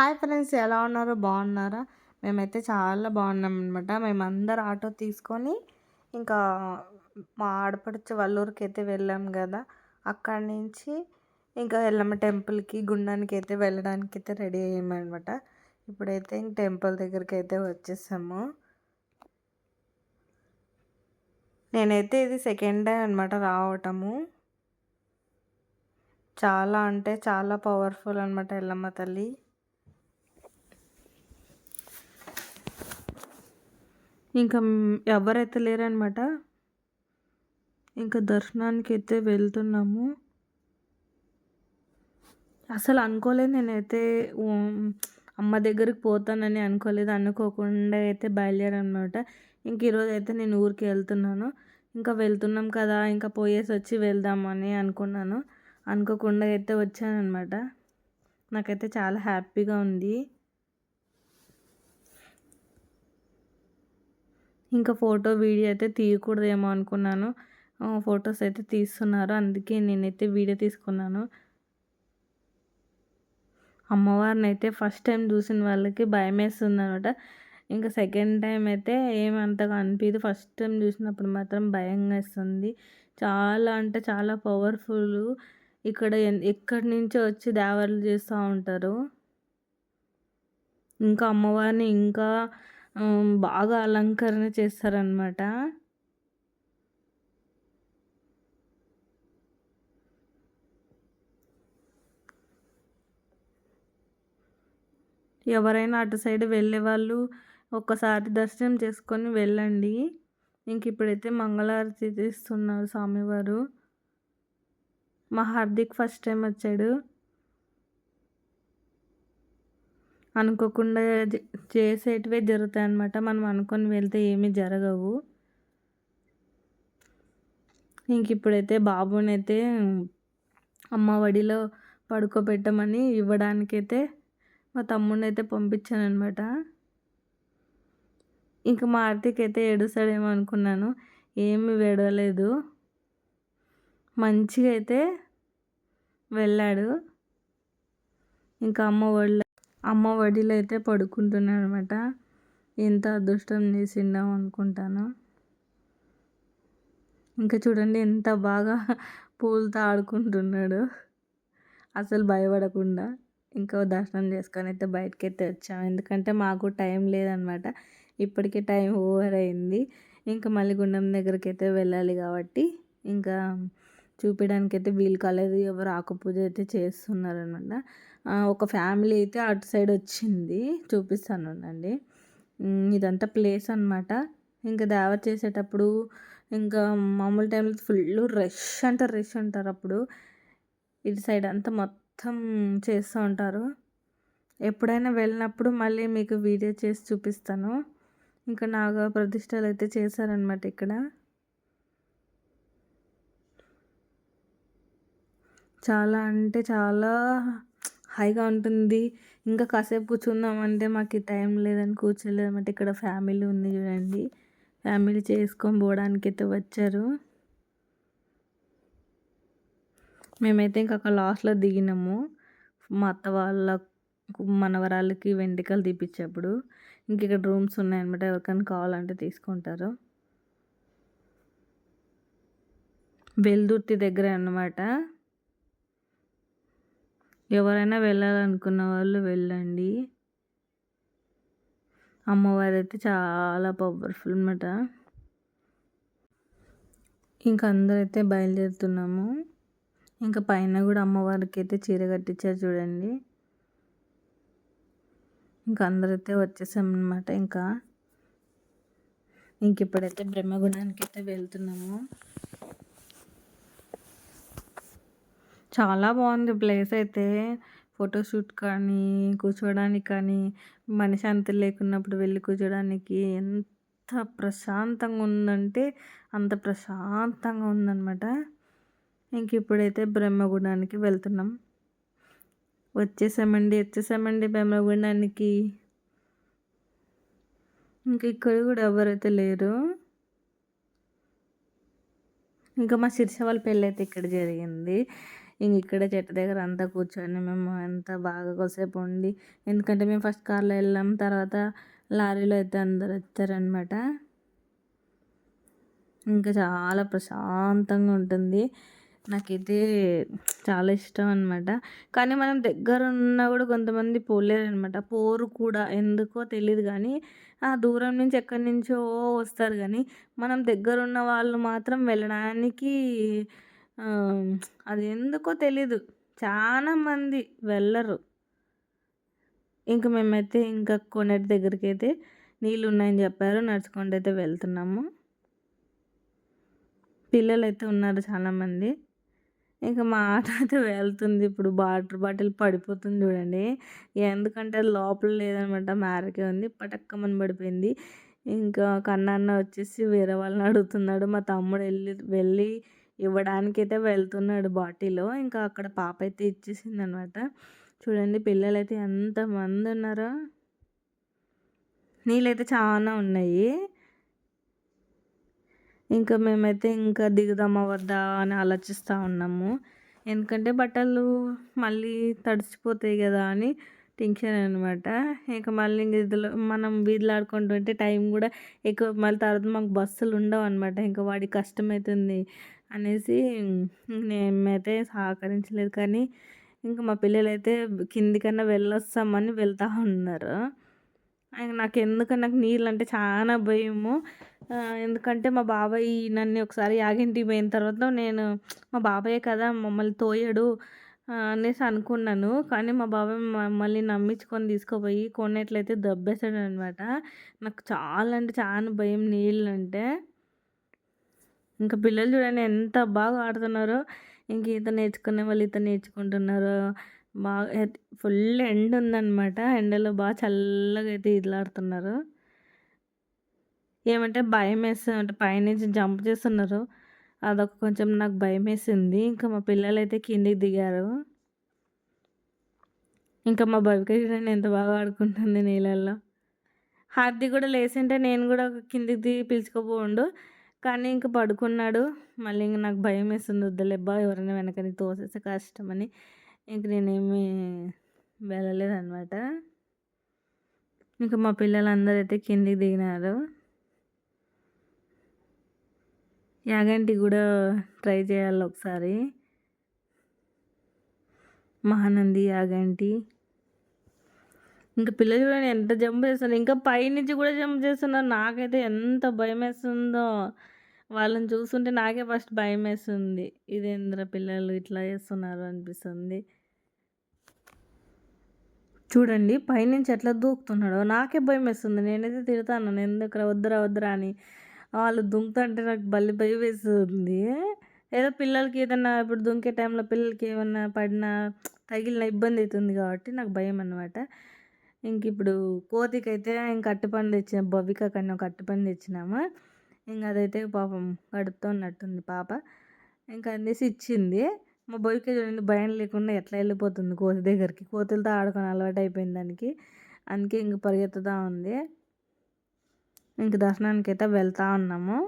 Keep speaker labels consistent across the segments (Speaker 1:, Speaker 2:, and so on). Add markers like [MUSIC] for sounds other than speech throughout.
Speaker 1: Hi friends ఎలా ఉన్నారు? బాగున్నారా? మేమైతే చాలా బాగున్నాం అనమాట మేమందరం ఆటో తీసుకొని ఇంకా మా ఆడపడుచు వల్లూరుకి అయితే వెళ్ళాం కదా. అక్కడి నుంచి ఇంకా ఎల్లమ్మ టెంపుల్కి గుండానికి అయితే వెళ్ళడానికి అయితే రెడీ అయ్యామన్నమాట ఇప్పుడైతే ఇంక టెంపుల్ దగ్గరికి అయితే వచ్చేసాము. నేనైతే ఇది సెకండ్ డే అనమాట రావటము. చాలా అంటే చాలా పవర్ఫుల్ అనమాట ఎల్లమ్మ తల్లి. ఇంకా ఎవరైతే లేరనమాట ఇంకా దర్శనానికి అయితే వెళ్తున్నాము. అసలు అనుకోలేదు నేనైతే అమ్మ దగ్గరికి పోతానని అనుకోలేదు అనుకోకుండా అయితే బయలుదేరనమాట. ఇంక ఈరోజు అయితే నేను ఊరికి వెళ్తున్నాను. ఇంకా వెళ్తున్నాం కదా ఇంకా పోయేసి వచ్చి వెళ్దామని అనుకున్నాను. అనుకోకుండా అయితే వచ్చానమాట నాకైతే చాలా హ్యాపీగా ఉంది. ఇంకా ఫోటో వీడియో అయితే తీయకూడదేమో అనుకున్నాను. ఫొటోస్ అయితే తీస్తున్నారు. అందుకే నేనైతే వీడియో తీసుకున్నాను. అమ్మవారిని అయితే ఫస్ట్ టైం చూసిన వాళ్ళకి భయం వేస్తుంది అనమాట ఇంకా సెకండ్ టైం అయితే ఏమంతగా అనిపించదు ఫస్ట్ టైం చూసినప్పుడు మాత్రం భయం వేస్తుంది చాలా అంటే చాలా పవర్ఫుల్. ఇక్కడ ఎక్కడి నుంచో వచ్చి దేవర్లు చేస్తూ ఉంటారు. ఇంకా అమ్మవారిని ఇంకా బాగా అలంకరణ చేస్తారనమాట ఎవరైనా అటు సైడ్ వెళ్ళే వాళ్ళు ఒక్కసారి దర్శనం చేసుకొని వెళ్ళండి. ఇంక ఇప్పుడైతే మంగళారతి తీస్తున్నారు స్వామివారు. మా హార్దిక్ ఫస్ట్ టైం వచ్చాడు. అనుకోకుండా చేసేటివే జరుగుతాయి అన్నమాట మనం అనుకొని వెళ్తే ఏమీ జరగవు. ఇంక ఇప్పుడైతే బాబునైతే అమ్మ ఒడిలో పడుకోబెట్టమని ఇవ్వడానికైతే మా తమ్ముడిని అయితే పంపించాను అనమాట ఇంకా మా ఆర్తిక్ అయితే ఏడుస్తాడేమో అనుకున్నాను. ఏమి వేడలేదు మంచిగా అయితే వెళ్ళాడు. ఇంకా అమ్మ ఒడిలో అమ్మ ఒడిలో అయితే పడుకుంటున్నాడు అనమాట ఎంత అదృష్టం చేసిండాం అనుకుంటాను. ఇంకా చూడండి ఎంత బాగా పూలతో ఆడుకుంటున్నాడు. అసలు భయపడకుండా ఇంకా దర్శనం చేసుకొని అయితే బయటకి అయితే వచ్చాము. ఎందుకంటే మాకు టైం లేదనమాట ఇప్పటికే టైం ఓవర్ అయింది. ఇంకా మళ్ళీ గుండం దగ్గరికి అయితే వెళ్ళాలి కాబట్టి ఇంకా చూపించడానికి అయితే వీలు కాలేదు. ఎవరు ఆకుపూజ అయితే చేస్తున్నారనమాట. ఒక ఫ్యామిలీ అయితే అటు సైడ్ వచ్చింది. చూపిస్తాను అండి ఇదంతా ప్లేస్ అనమాట ఇంకా దేవ చేసేటప్పుడు ఇంకా మామూలు టైంలో ఫుల్ రష్ అంటే రష్ ఉంటారు అప్పుడు. ఇటు సైడ్ అంతా మొత్తం చేస్తూ ఉంటారు. ఎప్పుడైనా వెళ్ళినప్పుడు మళ్ళీ మీకు వీడియో చేసి చూపిస్తాను. ఇంకా నాగ ప్రతిష్టలు అయితే చేశారనమాట ఇక్కడ. చాలా అంటే చాలా హాయిగా ఉంటుంది. ఇంకా కాసేపు కూర్చుందామంటే మాకు టైం లేదని కూర్చోలేదన్నమాట ఇక్కడ ఫ్యామిలీ ఉంది చూడండి. ఫ్యామిలీ చేసుకొని పోవడానికి అయితే వచ్చారు. మేమైతే ఇంకా అక్కడ లాస్ట్లో దిగినాము. మా అత్త వాళ్ళ మనవరాళ్ళకి వెంట్రుకలు తీపిచ్చేప్పుడు. ఇంక ఇక్కడ రూమ్స్ ఉన్నాయన్నమాట ఎవరికైనా కావాలంటే తీసుకుంటారు. వెల్దుర్తి దగ్గర అన్నమాట. ఎవరైనా వెళ్ళాలనుకున్న వాళ్ళు వెళ్ళండి. అమ్మవారు అయితే చాలా పవర్ఫుల్ అనమాట ఇంకా అందరైతే బయలుదేరుతున్నాము. ఇంకా పైన కూడా అమ్మవారికి అయితే చీర కట్టించారు చూడండి. ఇంకా అందరైతే వచ్చేసామన్నమాట ఇంకా. ఇంక ఇప్పుడైతే బ్రహ్మగుణానికి అయితే వెళ్తున్నాము. చాలా బాగుంది ప్లేస్ అయితే. ఫోటోషూట్ కానీ కూర్చోడానికి కానీ మనశ్శాంతి లేకున్నప్పుడు వెళ్ళి కూర్చోడానికి ఎంత ప్రశాంతంగా ఉందంటే అంత ప్రశాంతంగా ఉందన్నమాట. ఇంక ఇప్పుడైతే బ్రహ్మగుండానికి వెళ్తున్నాం. వచ్చేసామండి వచ్చేసామండి బ్రహ్మగుండానికి. ఇంక ఇక్కడ కూడా ఎవరైతే లేరు. ఇంకా మా శిర్ష వాళ్ళ పెళ్ళి అయితే ఇక్కడ జరిగింది. ఇంక ఇక్కడే చెట్టు దగ్గర అంతా కూర్చొని మేము అంతా బాగా కొద్దిసేపు ఉండి ఎందుకంటే మేము ఫస్ట్ కార్లో వెళ్ళాం తర్వాత లారీలో అయితే అందరు వచ్చారనమాట ఇంకా చాలా ప్రశాంతంగా ఉంటుంది. నాకైతే చాలా ఇష్టం అనమాట కానీ మనం దగ్గర ఉన్నా కూడా కొంతమంది పోలేరు అనమాట పోరు కూడా ఎందుకో తెలియదు కానీ ఆ దూరం నుంచి ఎక్కడి నుంచో వస్తారు కానీ మనం దగ్గర ఉన్న వాళ్ళు మాత్రం వెళ్ళడానికి అది ఎందుకో తెలీదు. చాలా మంది వెళ్ళరు. ఇంక మేమైతే ఇంకా కొనేటి దగ్గరికి అయితే నీళ్ళు ఉన్నాయని చెప్పారు. నడుచుకుంటూ అయితే వెళ్తున్నాము. పిల్లలు అయితే ఉన్నారు చాలామంది ఇంకా మా ఆట అయితే వెళ్తుంది. ఇప్పుడు వాటర్ బాటిల్ పడిపోతుంది చూడండి. ఎందుకంటే అది లోపల లేదనమాట. మ్యారకే ఉంది. పటక్కమని పడిపోయింది. ఇంకా కన్నాన్న వచ్చేసి వేరే వాళ్ళని అడుగుతున్నాడు. మా తమ్ముడు వెళ్ళి వెళ్ళి ఇవ్వడానికైతే వెళ్తున్నాడు బాటిలో. ఇంకా అక్కడ పాప అయితే ఇచ్చేసింది అనమాట చూడండి పిల్లలు అయితే ఎంతమంది ఉన్నారో. నీళ్ళైతే చాలా ఉన్నాయి. ఇంకా మేమైతే ఇంకా దిగుదామా వద్దా అని ఆలోచిస్తూ ఉన్నాము. ఎందుకంటే బట్టలు మళ్ళీ తడిచిపోతాయి కదా అని టెన్షన్ అనమాట. ఇంకా మళ్ళీ ఇంక ఇదిలో మనం వీధులాడుకుంటుంటే టైం కూడా ఎక్కువ మళ్ళీ తర్వాత మాకు బస్సులు ఉండవు అనమాట. ఇంకా వాడికి కష్టమవుతుంది అనేసి మేమైతే సహకరించలేదు. కానీ ఇంకా మా పిల్లలైతే కిందికన్నా వెళ్ళొస్తామని వెళ్తూ ఉన్నారు. నాకు ఎందుకన్నా నాకు నీళ్ళు అంటే చాలా భయము ఎందుకంటే మా బాబాయ్ నన్ను ఒకసారి యాగింటికి పోయిన తర్వాత నేను మా బాబాయే కదా మమ్మల్ని తోయడు అనేసి అనుకున్నాను. కానీ మా బాబాయ్ మమ్మల్ని నమ్మించుకొని తీసుకుపోయి కొన్నట్లయితే దబ్బేసాడు అనమాట నాకు చాలా అంటే చాలా భయం నీళ్ళు అంటే ఇంకా పిల్లలు చూడండి ఎంత బాగా ఆడుతున్నారో. ఇంక ఈత నేర్చుకునే వాళ్ళు ఈత నేర్చుకుంటున్నారు. బాగా ఫుల్ ఎండ ఉందన్నమాట. ఎండలో బాగా చల్లగా అయితే ఈదలాడుతున్నారు ఏమంటే భయం వేస్తుంది అంటే పైనుంచి జంప్ చేస్తున్నారు. అదొక కొంచెం నాకు భయం వేసింది. ఇంకా మా పిల్లలు అయితే కిందికి దిగారు. ఇంకా మా భవిక చూడండి ఎంత బాగా ఆడుకుంటుంది నీళ్ళల్లో. హార్ది కూడా లేచింటే నేను కూడా కిందికి దిగి పిలుచుకోపోండు కానీ ఇంక పడుకున్నాడు. మళ్ళీ ఇంక నాకు భయం వేస్తుంది. వద్దలేబ్బా ఎవరైనా వెనకని తోసేస్తే కష్టమని. ఇంక నేనేమి వెళ్ళలేదన్నమాట. ఇంకా మా పిల్లలందరూ అయితే కిందికి దిగినారు. యాగంటి కూడా ట్రై చేయాలి ఒకసారి. మహానంది యాగంటి. ఇంకా పిల్లలు చూడండి ఎంత జంప్ చేస్తున్నారు ఇంకా పైనుంచి కూడా జంప్ చేస్తున్నారు. నాకైతే ఎంత భయం వేస్తుందో. వాళ్ళని చూస్తుంటే నాకే ఫస్ట్ భయం వేస్తుంది ఇదేంద్ర పిల్లలు ఇట్లా చేస్తున్నారు? అనిపిస్తుంది. చూడండి పైనుంచి ఎట్లా దూకుతున్నాడో నాకే భయం వేస్తుంది నేనైతే తిడతాను ఎందుకు వద్దురా వద్దురా అని. వాళ్ళు దుంకుతుంటే నాకు బల్లి భయం వేస్తుంది ఏదో పిల్లలకి ఏదన్నా ఇప్పుడు దుంకే టైంలో పిల్లలకి ఏమన్నా పడినా తగిలిన ఇబ్బంది అవుతుంది కాబట్టి నాకు భయం అనమాట ఇంక ఇప్పుడు కోతికైతే ఇంక అట్టుపండు తెచ్చిన భవిక కన్నా ఒక అట్టుపండు తెచ్చినాము. ఇంక అదైతే పాపం గడుపుతున్నట్టుంది పాప. ఇంకా అందేసి ఇచ్చింది. మా బొయ్యకి చూడండి భయం లేకుండా ఎట్లా వెళ్ళిపోతుంది కోతి దగ్గరికి. కోతులతో ఆడుకొని అలవాటు అయిపోయింది దానికి. అందుకే ఇంక పరిగెత్తుతూ ఉంది. ఇంక దర్శనానికి అయితే వెళ్తూ ఉన్నాము.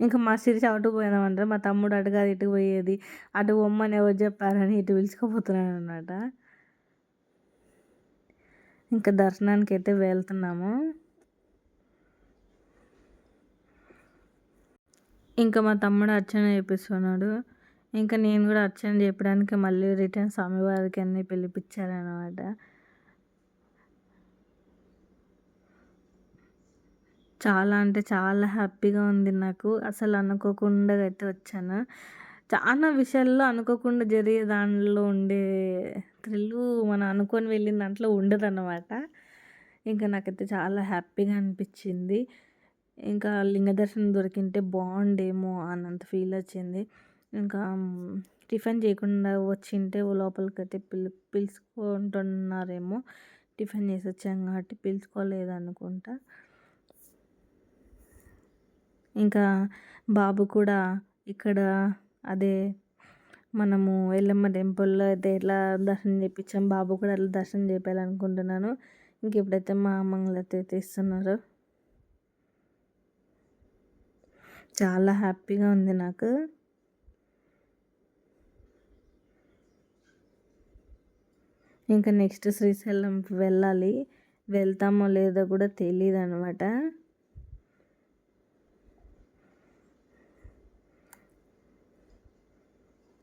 Speaker 1: ఇంకా మా సిరిచి అటు పోయినామంటే మా తమ్ముడు అటు కాదు ఇటు పోయేది. అటు బొమ్మని ఎవరు చెప్పారని ఇటు పిలుచుకుపోతున్నాడు అనమాట ఇంకా దర్శనానికి అయితే వెళ్తున్నాము. ఇంకా మా తమ్ముడు అర్చన చేపిస్తున్నాడు. ఇంకా నేను కూడా అర్చన చెప్పడానికి మళ్ళీ రిటర్న్ స్వామివారికి అన్నీ పిలిపించారనమాట చాలా అంటే చాలా హ్యాపీగా ఉంది నాకు. అసలు అనుకోకుండా అయితే వచ్చాను. చాలా విషయాల్లో అనుకోకుండా జరిగే దానిలో ఉండే థ్రిల్లు మనం అనుకొని వెళ్ళిన దాంట్లో ఉండదు అన్నమాట ఇంకా నాకైతే చాలా హ్యాపీగా అనిపించింది. ఇంకా లింగ దర్శనం దొరికింటే బాగుండేమో అన్నంత ఫీల్ వచ్చింది. ఇంకా టిఫిన్ చేయకుండా వచ్చింటే లోపలికైతే పిలు పిలుచుకుంటున్నారేమో. టిఫిన్ చేసి వచ్చాం కాబట్టి పిలుచుకోలేదు అనుకుంటా ఇంకా బాబు కూడా ఇక్కడ అదే మనము ఎల్లమ్మ టెంపుల్లో అయితే ఎట్లా దర్శనం చేయించాం బాబు కూడా అట్లా దర్శనం చేయాలనుకుంటున్నాను ఇంక ఇప్పుడైతే మా అమ్మలు అయితే తీస్తున్నారు. చాలా హ్యాపీగా ఉంది నాకు. ఇంకా నెక్స్ట్ శ్రీశైలం వెళ్ళాలి. వెళ్తామో లేదో కూడా తెలియదు అనమాట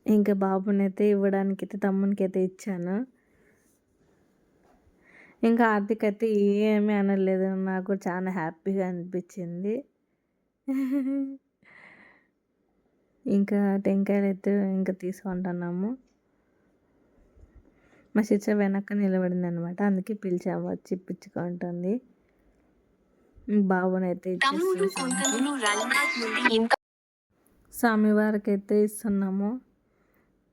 Speaker 1: ఇంకా బాబునైతే ఇవ్వడానికి అయితే తమ్మునికి అయితే ఇచ్చాను. ఇంకా ఆర్థిక అయితే ఏమీ అనలేదు. నాకు చాలా హ్యాపీగా అనిపించింది. [LAUGHS] ఇంకా టెంకాయలు అయితే ఇంకా తీసుకుంటున్నాము మా సిస్టర్ వెనక్క నిలబడింది అనమాట అందుకే పిలిచాము వచ్చి పిచ్చుకుంటుంది బాబునైతే స్వామివారికి అయితే ఇస్తున్నాము.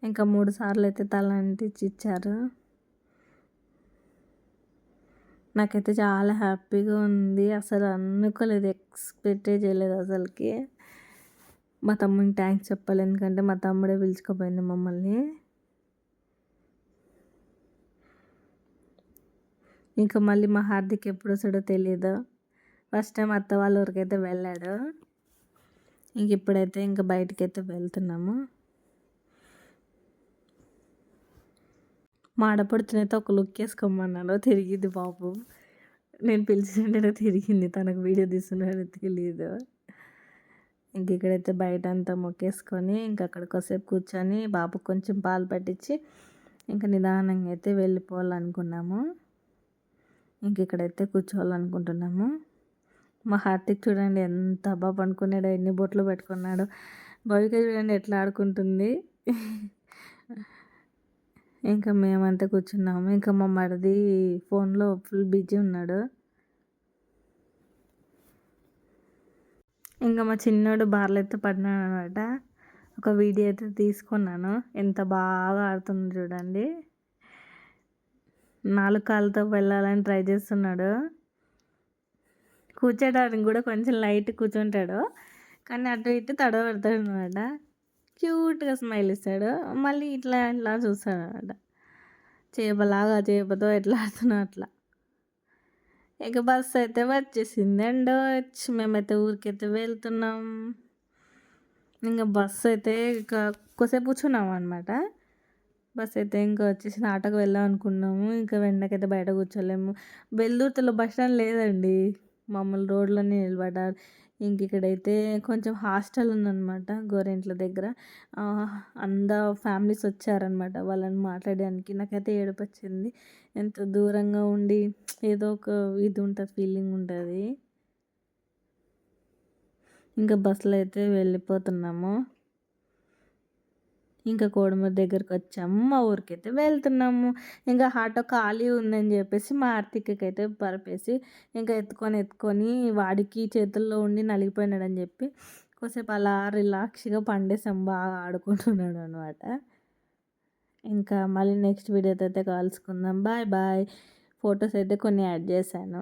Speaker 1: ఇంకా మూడు సార్లు అయితే తల అంటించి ఇచ్చారు. నాకైతే చాలా హ్యాపీగా ఉంది. అసలు అనుకోలేదు ఎక్స్పెక్టే చేయలేదు అసలుకి. మా తమ్ముని థ్యాంక్స్ చెప్పాలి. ఎందుకంటే మా తమ్ముడే పిలుచుకోపోయింది మమ్మల్ని. ఇంకా మళ్ళీ మా హార్దిక్ ఎప్పుడు వస్తాడో తెలియదు ఫస్ట్ టైం అత్త వాళ్ళ ఊరికైతే వెళ్ళాడు. ఇంక ఇప్పుడైతే ఇంకా బయటకైతే వెళ్తున్నాము. మా ఆడపడుచునైతే ఒక లుక్ వేసుకోమన్నాను తిరిగింది బాబు. నేను పిలిచిన తిరిగింది. తనకు వీడియో తీస్తున్నాడో. తెలియదు ఇంక ఇక్కడైతే బయట అంతా మొక్కేసుకొని ఇంక అక్కడ కొద్దిసేపు కూర్చొని బాబుకు కొంచెం పాలు పట్టించి ఇంకా నిదానంగా అయితే వెళ్ళిపోవాలనుకున్నాము. ఇంక ఇక్కడైతే కూర్చోవాలనుకుంటున్నాము. మా హార్తిక్ చూడండి ఎంత బాగా పనుకున్నాడో ఎన్ని బొట్లు పెట్టుకున్నాడు. భవిక చూడండి ఎట్లా ఆడుకుంటుంది. ఇంకా మేమంతా కూర్చున్నాము. ఇంకా మా మరిది ఫోన్లో ఫుల్ బిజీ ఉన్నాడు. ఇంకా మా చిన్నోడు బార్లు అయితే పడినాడు అనమాట ఒక వీడియో అయితే తీసుకున్నాను. ఎంత బాగా ఆడుతుందో చూడండి. నాలుగు కాళ్ళతో వెళ్ళాలని ట్రై చేస్తున్నాడు. కూర్చోడానికి కూడా కొంచెం లైట్ కూర్చుంటాడు. కానీ అటు ఇటు తడబడతాడు అనమాట క్యూట్గా స్మైల్ ఇస్తాడు. మళ్ళీ ఇట్లా ఇట్లా చూస్తాడు అనమాట చేపలాగా చేపతో ఎట్లా ఆడుతున్నా అట్లా. ఇక బస్సు అయితే వచ్చేసింది వచ్చి మేమైతే ఊరికైతే వెళ్తున్నాం. ఇంకా బస్సు అయితే ఇక కొసేపు కూర్చున్నాము అనమాట బస్ అయితే ఇంకా వచ్చేసి ఆటోకి వెళ్దాం అనుకున్నాము. ఇంకా వెంటకైతే బయట కూర్చోలేము. బెల్దూర్తలో బస్ స్టాండ్ లేదండి. మమ్మల్ని రోడ్లోనే నిలబడ్డారు. ఇంక ఇక్కడైతే కొంచెం హాస్టల్ ఉందన్నమాట గోరెంట్ల దగ్గర. అంద ఫ్యామిలీస్ వచ్చారనమాట వాళ్ళని మాట్లాడడానికి. నాకైతే ఏడుపు వచ్చింది ఎంత దూరంగా ఉండి ఏదో ఒక ఇది ఉంటుంది ఫీలింగ్ ఉంటుంది. ఇంకా బస్సులో అయితే వెళ్ళిపోతున్నాము. ఇంకా కోడమూరు దగ్గరికి వచ్చాము. మా ఊరికి అయితే వెళ్తున్నాము. ఇంకా ఆటో ఖాళీ ఉందని చెప్పేసి మా ఆర్తికకి పరిపేసి ఇంకా ఎత్తుకొని ఎత్తుకొని వాడికి చేతుల్లో ఉండి నలిగిపోయినాడని చెప్పి కొద్దిసేపు అలా రిలాక్స్గా పండేసాం బాగా ఆడుకుంటున్నాడు అనమాట ఇంకా మళ్ళీ నెక్స్ట్ వీడియోతో అయితే కలుసుకుందాం. Bye bye. ఫొటోస్ అయితే కొన్ని యాడ్ చేశాను.